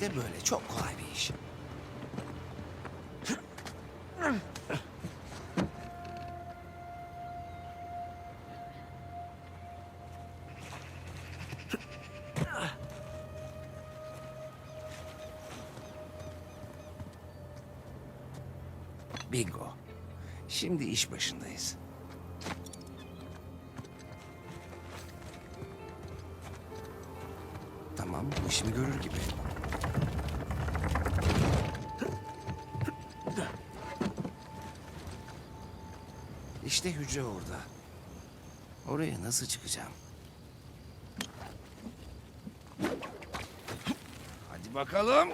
İşte böyle çok kolay bir iş. Bingo. Şimdi iş başındayız. Tamam, işimi görür gibi. İşte hücre orada. Oraya nasıl çıkacağım? Hadi bakalım.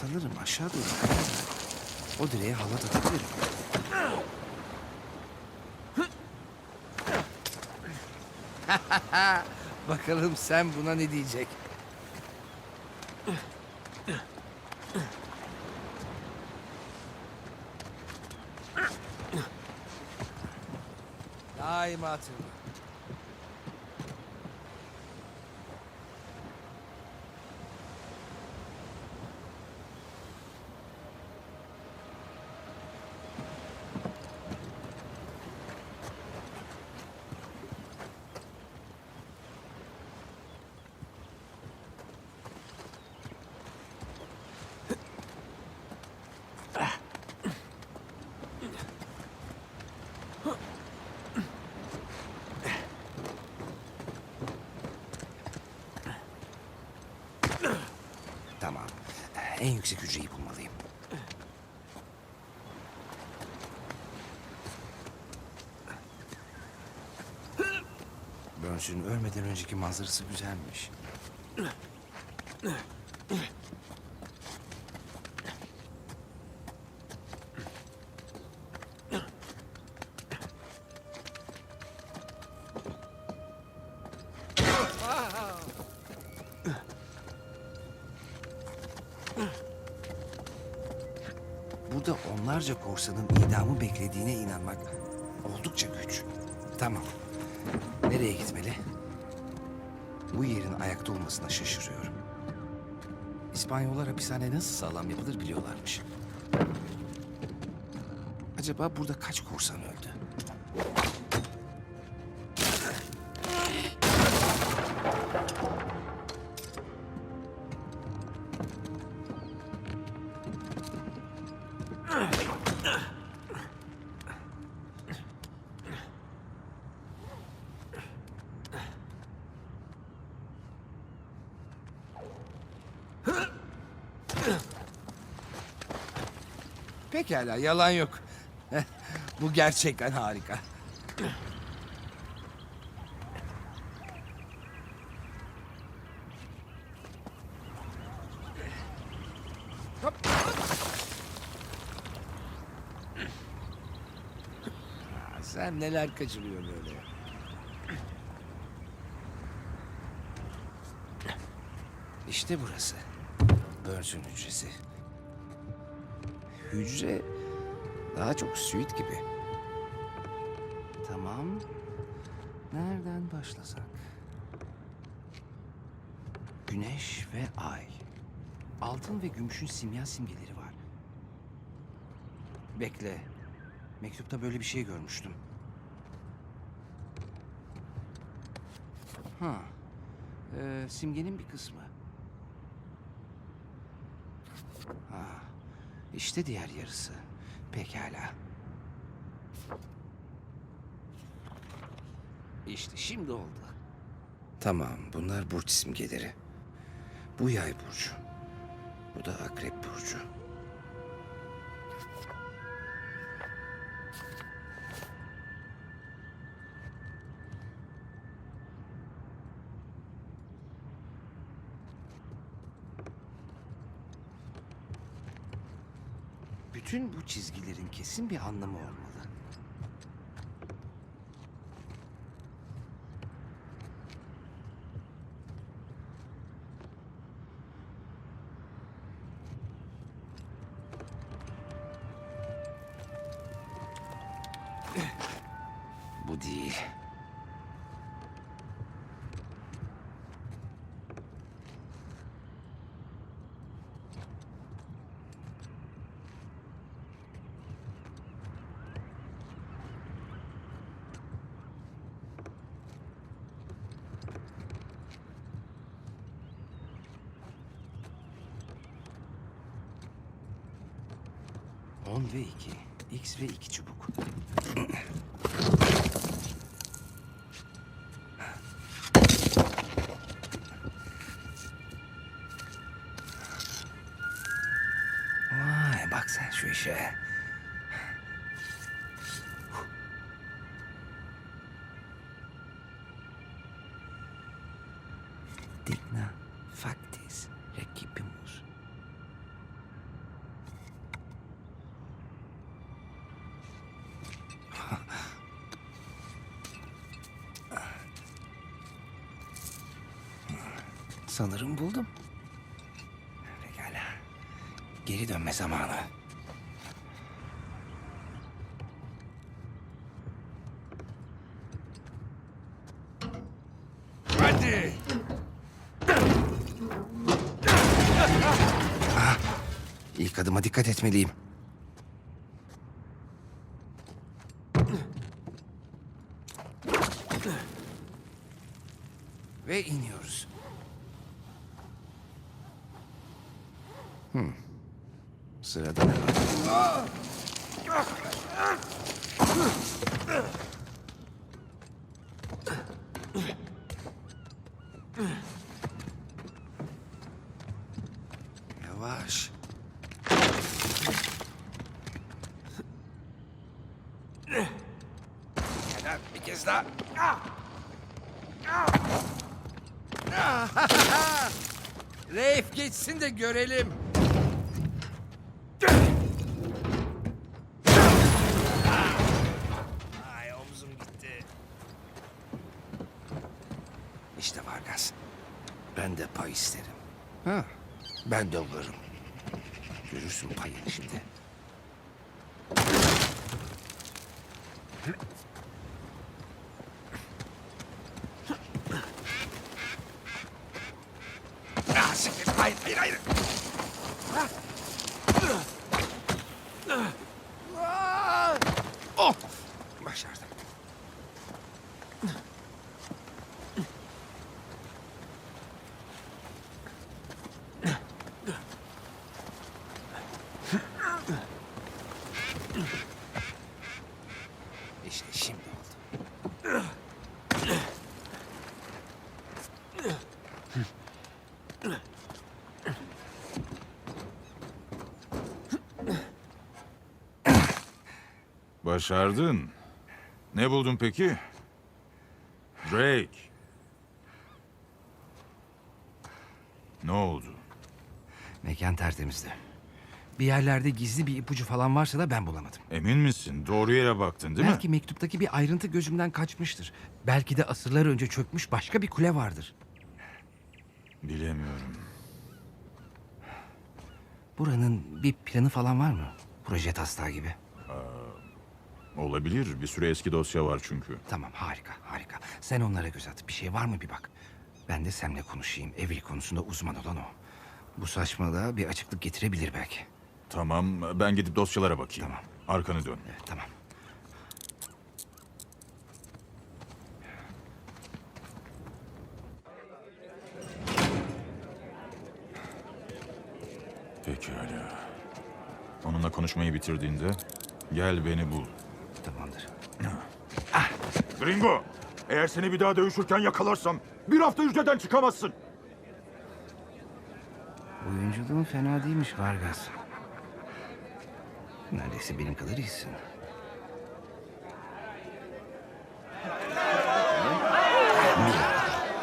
Sanırım aşağı doğru. O direğe halat atabilirim. Bakalım sen buna ne diyecek? Daima hatırla. Tamam. En yüksek hücreyi bulmalıyım. Burns'ün ölmeden önceki manzarası güzelmiş. Burada onlarca korsanın idamı beklediğine inanmak oldukça güç. Tamam. Nereye gitmeli? Bu yerin ayakta olmasına şaşırıyorum. İspanyollar hapishane nasıl sağlam yapılır biliyorlarmış. Acaba burada kaç korsan öldü? Pekala, yalan yok. Bu gerçekten harika. Aa, Sen neler kaçırıyor böyle? İşte burası. Burns'ün hücresi. Hücre daha çok suite gibi. Tamam. Nereden başlasak? Güneş ve ay. Altın ve gümüşün simya simgeleri var. Bekle. Mektupta böyle bir şey görmüştüm. Ha. Ee, simgenin bir kısmı. İşte diğer yarısı. Pekala. İşte şimdi oldu. Tamam, bunlar burç simgeleri. Bu yay burcu. Bu da akrep burcu. Bütün bu çizgilerin kesin bir anlamı olmalı. 10 ve 2. X ve 2 çubuk. Vay bak sen şu işe. Sanırım buldum. Pekala. Geri dönme zamanı. Hadi. Ah, İlk adıma dikkat etmeliyim. Ve iniyoruz. Sırada ne var? Yavaş. Abi, bir kez daha. Reif geçsin de görelim. Ay omzum gitti. İşte Vargas. Ben de pay isterim. Ha, ben de varım. Görürsün payını şimdi. Ah, siktir. Hayır, hayır, hayır. Ah! Oh! Başardım. İşte şimdi oldu. Başardın. Ne buldun peki? Drake. Ne oldu? Mekan tertemizdi. Bir yerlerde gizli bir ipucu falan varsa da ben bulamadım. Emin misin? Doğru yere baktın değil Belki mi? mektuptaki bir ayrıntı gözümden kaçmıştır. Belki de asırlar önce çökmüş başka bir kule vardır. Bilemiyorum. Buranın bir planı falan var mı? Proje taslağı gibi. Olabilir. Bir sürü eski dosya var çünkü. Tamam harika harika. Sen onlara göz at. Bir şey var mı bir bak. Ben de seninle konuşayım. Evil konusunda uzman olan o. Bu saçmalığa bir açıklık getirebilir belki. Tamam, ben gidip dosyalara bakayım. Tamam. Arkanı dön. Evet tamam. Pekala. Onunla konuşmayı bitirdiğinde gel beni bul. Tamamdır. Gringo! Eğer seni bir daha dövüşürken yakalarsam bir hafta hücreden çıkamazsın. Oyunculuğun fena değilmiş Vargas. Neredeyse benim kadar iyisin.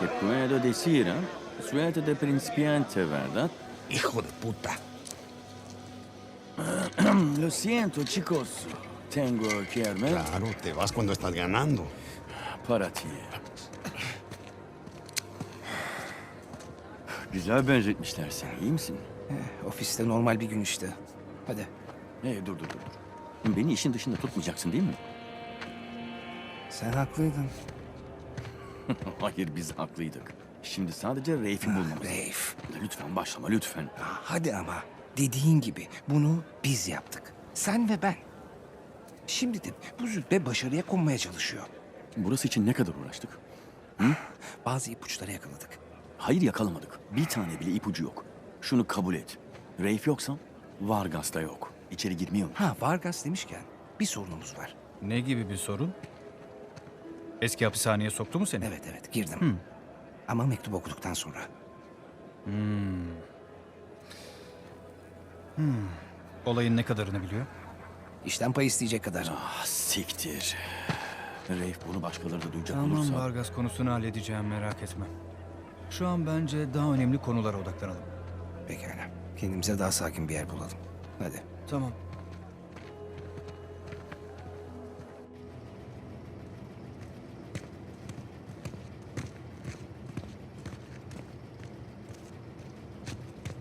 Te puedo decir, ¿eh? Suerte de principiante, ¿verdad? Hijo de puta. Lo siento, chicos. Tengo que irme. Claro, te vas cuando estás ganando. Para ti. Güzel benzetmişler seni. iyi misin? Eh, ofiste normal bir gün işte. Hadi. Hey, dur dur dur. dur. Beni işin dışında tutmayacaksın değil mi? Sen haklıydın. Hayır biz haklıydık. Şimdi sadece Reif'i bulmamız. Reif. Lütfen başlama lütfen. Ah, Hadi ama. Dediğin gibi bunu biz yaptık. Sen ve ben. Şimdi de bu züppe başarıya konmaya çalışıyor. Burası için ne kadar uğraştık? Bazı ipuçları yakaladık. Hayır yakalamadık. Bir tane bile ipucu yok. Şunu kabul et. Reif yoksa Vargas da yok. İçeri girmiyor mu? Ha Vargas demişken bir sorunumuz var. Ne gibi bir sorun? Eski hapishaneye soktu mu seni? Evet evet girdim. Ama mektup okuduktan sonra. Olayın ne kadarını biliyor? İşten pay isteyecek kadar. Ah siktir. Reif bunu başkaları da duyacak Tamam olursa... Vargas konusunu halledeceğim merak etme. Şu an bence daha önemli konulara odaklanalım. Pekala. Kendimize daha sakin bir yer bulalım. Hadi. Tamam.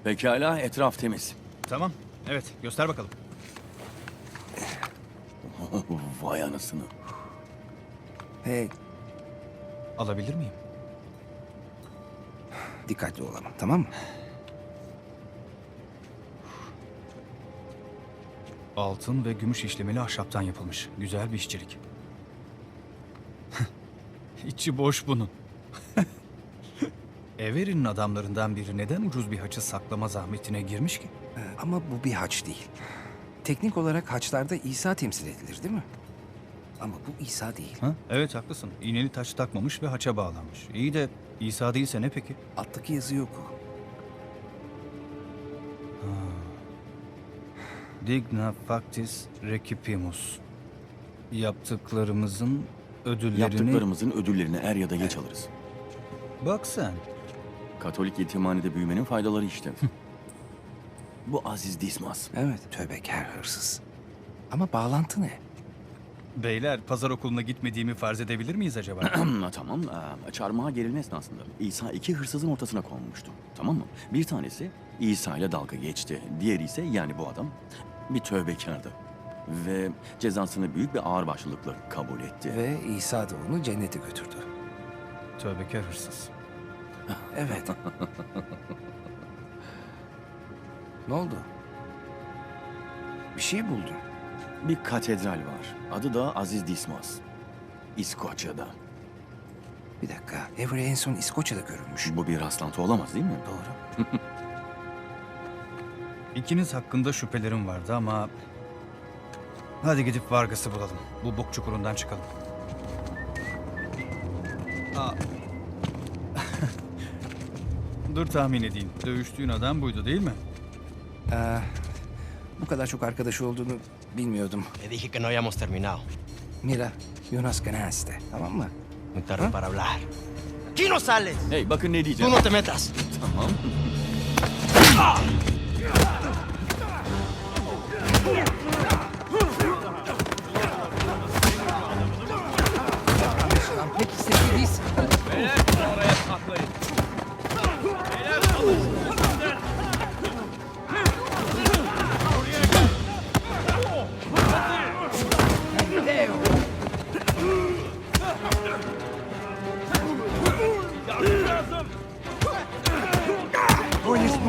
Pekala etraf temiz. Tamam. Evet göster bakalım. Vay anasını. Hey Alabilir miyim? dikkatli olalım tamam mı? Altın ve gümüş işlemeli ahşaptan yapılmış. Güzel bir işçilik. İçi boş bunun. Everin'in adamlarından biri neden ucuz bir haçı saklama zahmetine girmiş ki? Ee, Ama bu bir haç değil. Teknik olarak haçlarda İsa temsil edilir değil mi? Ama bu İsa değil. Ha? Evet haklısın. İğneli taş takmamış ve haça bağlanmış. İyi de İsa değilse ne peki? Alttaki yazı yok. Digna factis recipimus. Yaptıklarımızın ödüllerini... Yaptıklarımızın ödüllerini er ya da geç alırız. Bak sen. Katolik yetimhanede büyümenin faydaları işte. Bu Aziz Dismas. Evet. Tövbekar hırsız. Ama bağlantı ne? Beyler pazar okuluna gitmediğimi farz edebilir miyiz acaba? tamam. Ee, çarmıha gerilme esnasında İsa iki hırsızın ortasına konmuştu. Tamam mı? Bir tanesi İsa ile dalga geçti. Diğeri ise yani bu adam bir tövbekardı. Ve cezasını büyük bir ağırbaşlılıkla kabul etti. Ve İsa da onu cennete götürdü. Tövbekar hırsız. Evet. ne oldu? Bir şey buldun. Bir katedral var. Adı da Aziz Dismas. İskoçya'da. Bir dakika. Avery en son İskoçya'da görülmüş. Bu bir rastlantı olamaz değil mi? Doğru. İkiniz hakkında şüphelerim vardı ama... Hadi gidip Vargas'ı bulalım. Bu bok çukurundan çıkalım. Aa. Dur tahmin edeyim. Dövüştüğün adam buydu değil mi? Ee, bu kadar çok arkadaşı olduğunu bilmiyordum. Le dije que no habíamos terminado. Mira, Jonas ganaste. Tamam mı? Muy tarde para hablar. ¡Aquí no sales! Hey bakın ne ¡Tú diyeceğim. no te metas! Tamam.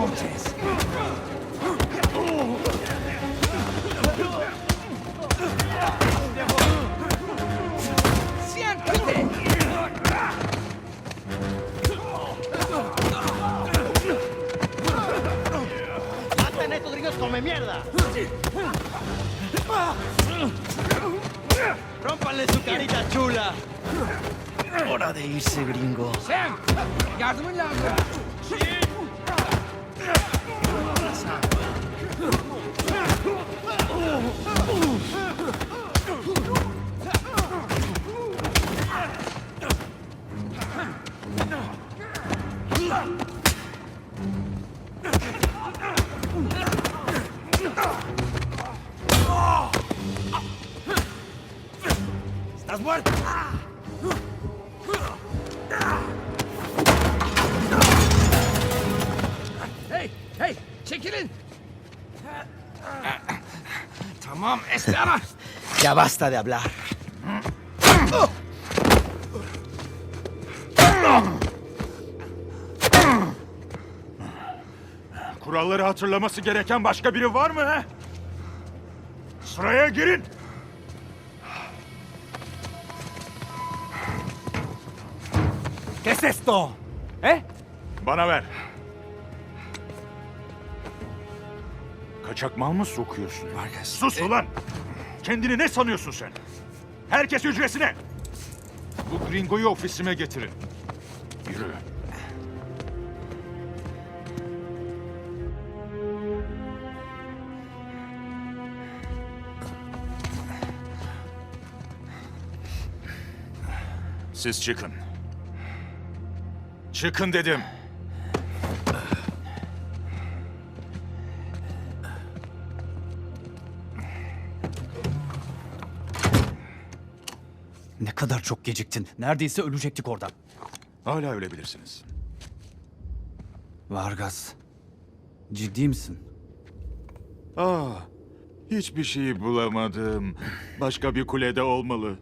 Noches. Siéntate. ¡Maten a estos gringos come mierda! ¡Rómpanle su carita chula! Hora de irse, gringo. Sam, yardımın lazım. puerta! Estela! Ya basta de hablar. Kuralları hatırlaması gereken başka biri var mı he? Sıraya girin. ¿Qué es esto? ¿Eh? Bana ver. Kaçak mal mı sokuyorsun? Vargas. Sus ulan! Kendini ne sanıyorsun sen? Herkes hücresine! Bu gringoyu ofisime getirin. Yürü. Siz çıkın. Çıkın dedim. Kadar çok geciktin. Neredeyse ölecektik orada. Hala ölebilirsiniz. Vargas. Ciddi misin? Ah, hiçbir şey bulamadım. Başka bir kulede olmalı.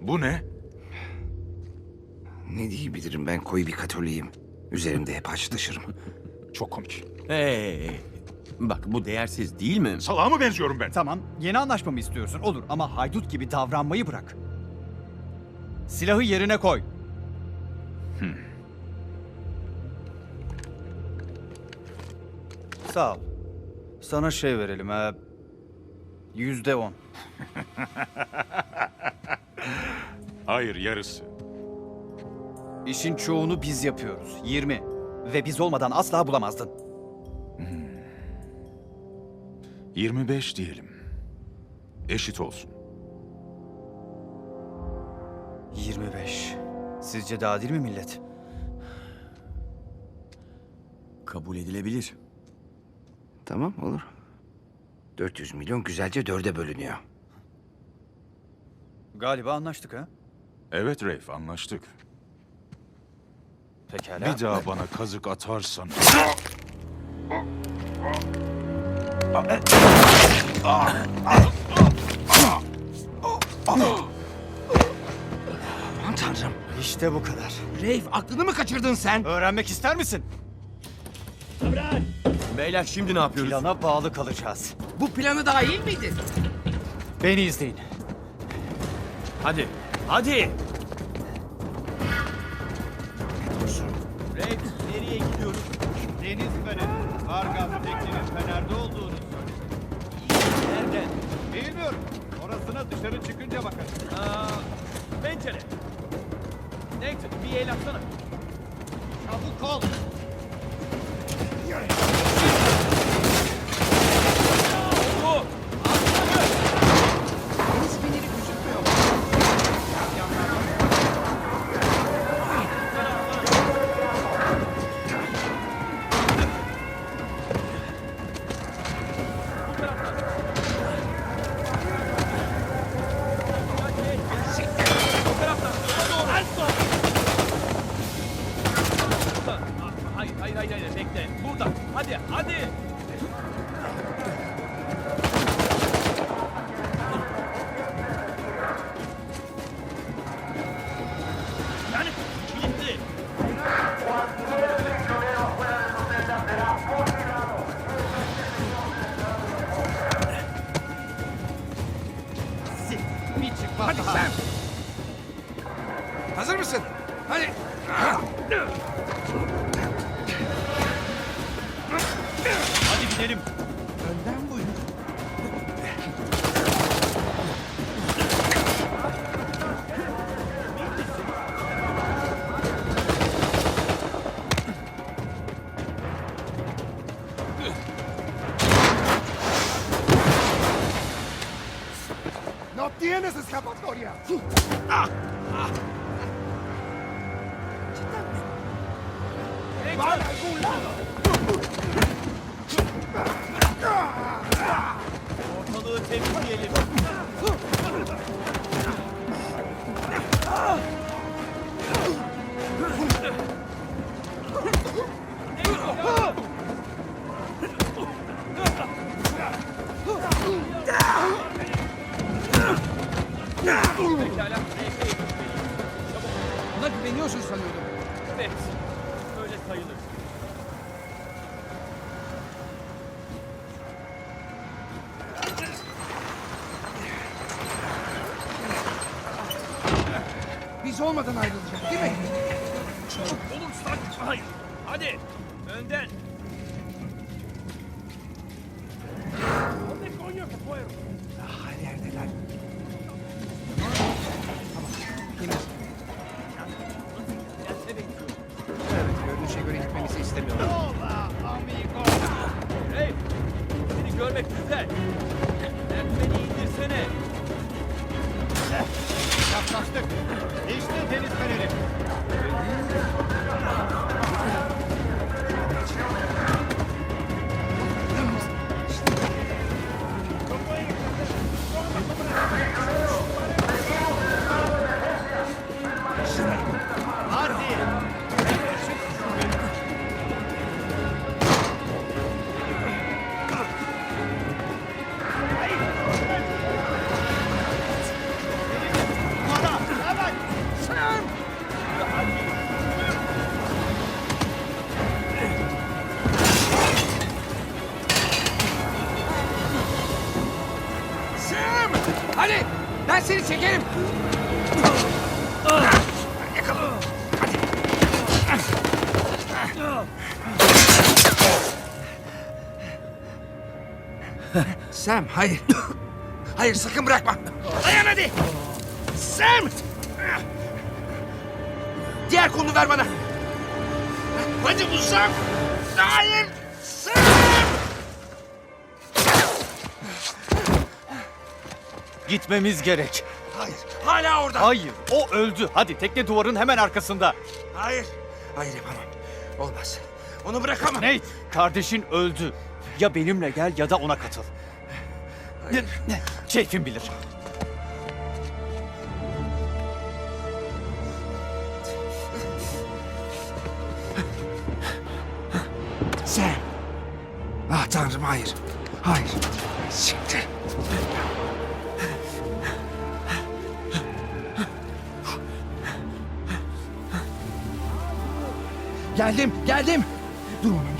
Bu ne? Ne diyebilirim ben koyu bir katoliyim. Üzerimde hep haç taşırım. Çok komik. Hey, bak bu değersiz değil mi? Salağa mı benziyorum ben? Tamam, yeni anlaşma mı istiyorsun? Olur ama haydut gibi davranmayı bırak. Silahı yerine koy. Sağ ol. Sana şey verelim ha. Yüzde on. Hayır, yarısı. İşin çoğunu biz yapıyoruz. 20. Ve biz olmadan asla bulamazdın. 25 diyelim. Eşit olsun. 25. Sizce de adil mi millet? Kabul edilebilir. Tamam olur. 400 milyon güzelce dörde bölünüyor. Galiba anlaştık ha? Evet Reif, anlaştık. Pekala. Bir daha bana kazık atarsan... Aman tanrım. İşte bu kadar. Reif aklını mı kaçırdın sen? Öğrenmek ister misin? Beyler şimdi ne yapıyoruz? Plana bağlı kalacağız. Bu planı dahil miydi? Beni izleyin. Hadi, hadi. Rex nereye gidiyoruz? Deniz feneri. Vargas teknenin fenerde olduğunu söyledi. Nereden? Bilmiyorum. Orasına dışarı çıkınca bakarız. Aa, pencere. Nathan bir el atsana. Çabuk ol. Buna güveniyorsun sanıyordum. Evet. Öyle sayılır. Biz olmadan ayrılacak değil mi? Olursak. Hayır. Hadi. Önden. Görmek güzel. Merdiveni indirsene. Yaklaştık. İşte deniz feneri. Ben seni çekerim. Yakala. Hadi. Sam, hayır. Hayır, sakın bırakma. Dayan hadi. Sam! Diğer kolunu ver bana. Hadi uzak. Hayır. Gitmemiz gerek. Hayır, hala orada. Hayır, o öldü. Hadi tekne duvarın hemen arkasında. Hayır. Hayır yapamam. Olmaz. Onu bırakamam. Nate, kardeşin öldü. Ya benimle gel ya da ona katıl. Ne? Keyfin bilir. Sen. Ah tanrım hayır. Hayır. Siktir. Geldim, geldim. Gerekiyor.